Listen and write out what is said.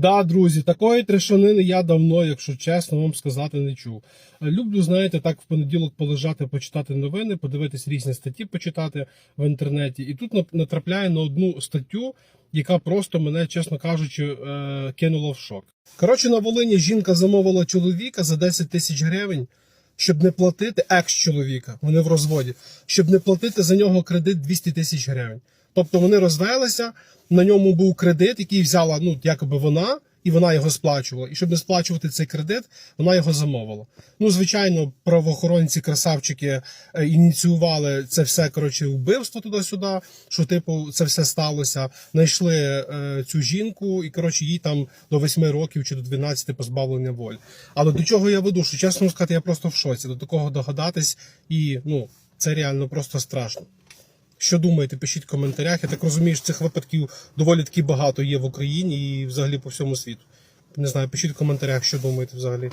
Да, друзі, такої трешанини я давно, якщо чесно вам сказати, не чув. Люблю, знаєте, так в понеділок полежати, почитати новини, подивитись різні статті, почитати в інтернеті. І тут натрапляю на одну статтю, яка просто мене, чесно кажучи, е, кинула в шок. Коротше, на Волині жінка замовила чоловіка за 10 тисяч гривень, щоб не платити екс-чоловіка, вони в розводі, щоб не платити за нього кредит 200 тисяч гривень. Тобто вони розвелися, на ньому був кредит, який взяла ну, якоби вона, і вона його сплачувала. І щоб не сплачувати цей кредит, вона його замовила. Ну, звичайно, правоохоронці, красавчики е, ініціювали це все коротше вбивство туди-сюди. Що типу це все сталося. Знайшли е, цю жінку, і коротше їй там до 8 років чи до 12 позбавлення волі. Але до чого я веду? Що чесно сказати, я просто в шоці. До такого догадатись, і ну це реально просто страшно. Що думаєте, пишіть в коментарях. Я так розумію, що цих випадків доволі таки багато є в Україні і взагалі по всьому світу. Не знаю, пишіть в коментарях, що думаєте взагалі.